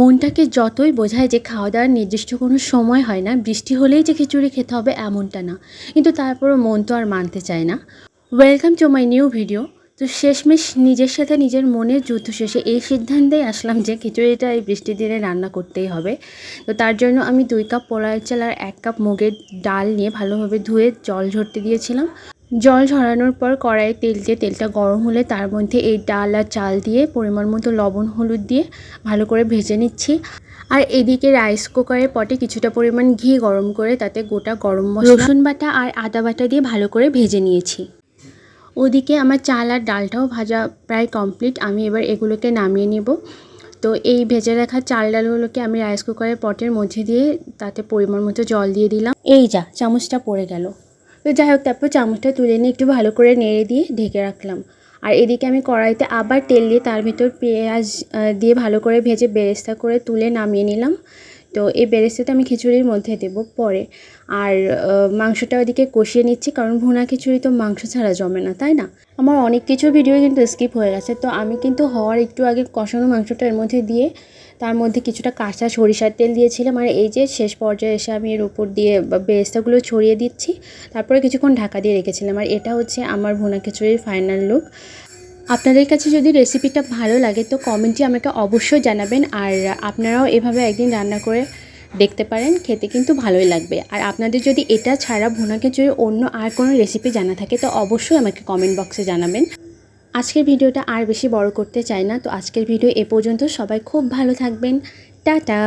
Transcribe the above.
মনটাকে যতই বোঝায় যে খাওয়া দাওয়ার নির্দিষ্ট কোনো সময় হয় না, বৃষ্টি হলেই যে খিচুড়ি খেতে হবে এমনটা না। কিন্তু তারপরও মন তো আর মানতে চায় না। Welcome to my new video তো শেষমেশ নিজের সাথে নিজের মনের যুদ্ধ শেষে এই সিদ্ধান্তেই আসলাম যে খিচুড়িটা এই বৃষ্টির দিনে রান্না করতেই হবে। তো তার জন্য আমি দুই কাপ পোলার চাল আর এক কাপ মুগের ডাল নিয়ে ভালোভাবে ধুয়ে জল ঝরতে দিয়েছিলাম। জল ঝরানোর পর কড়াইয়ে তেল দিয়ে তেলটা গরম হলে তার মধ্যে এই ডাল আর চাল দিয়ে পরিমাণ মতো লবণ, হলুদ দিয়ে ভালো করে ভেজে নিচ্ছি। আর এদিকে রাইস কুকারের পটে কিছুটা পরিমাণ ঘি গরম করে তাতে গোটা গরম মশলা, রসুন বাটা আর আদা বাটা দিয়ে ভালো করে ভেজে নিয়েছি। ওদিকে আমার চাল আর ডালটাও ভাজা প্রায় কমপ্লিট আমি এবার এগুলোকে নামিয়ে নেব। তো এই ভেজে রাখা চাল ডালগুলোকে আমি রাইস কুকারের পটের মধ্যে দিয়ে তাতে পরিমাণ মতো জল দিয়ে দিলাম। এই যা, চামচটা পড়ে গেল। তো যাই হোক, তারপর চামচটা তুলে নিয়ে একটু ভালো করে নেড়ে দিয়ে ঢেকে রাখলাম। আর এদিকে আমি কড়াইতে আবার তেল দিয়ে তার ভিতর পেঁয়াজ দিয়ে ভালো করে ভেজে বেরেস্তা করে তুলে নামিয়ে নিলাম। তো এই বেরেস্তাটা আমি খিচুড়ির মধ্যে দেব পরে। আর মাংসটা ওদিকে কষিয়ে নিচ্ছি, কারণ ভুনা খিচুড়ি তো মাংস ছাড়া জমে না, তাই না? আমার অনেক কিছু ভিডিও কিন্তু স্কিপ হয়ে গেছে, তো আমি কিন্তু হওয়ার একটু আগে কষানো মাংসটা এর মধ্যে দিয়ে, তার মধ্যে কিছুটা কাঁচা সরিষার তেল দিয়েছিলাম। আর এই যে শেষ পর্যায়ে এসে আমি এর উপর দিয়ে বেরেস্তাগুলো ছড়িয়ে দিচ্ছি, তারপরে কিছুক্ষণ ঢাকা দিয়ে রেখেছিলাম। আর এটা হচ্ছে আমার ভুনা খিচুড়ির ফাইনাল লুক আপনাদের কাছে যদি রেসিপিটা ভালো লাগে, তো কমেন্টে আমাকে অবশ্যই জানাবেন। আর আপনারাও এভাবে একদিন রান্না করে দেখতে পারেন, খেতে কিন্তু ভালোই লাগবে। আর আপনাদের যদি এটা ছাড়া ভুনা খিচুড়ির অন্য আর কোনো রেসিপি জানা থাকে, তো অবশ্যই আমাকে কমেন্ট বক্সে জানাবেন। আজকের ভিডিওটা আর বেশি বড় করতে চাই না, তো আজকের ভিডিও এ পর্যন্ত সবাই খুব ভালো থাকবেন। টাটা!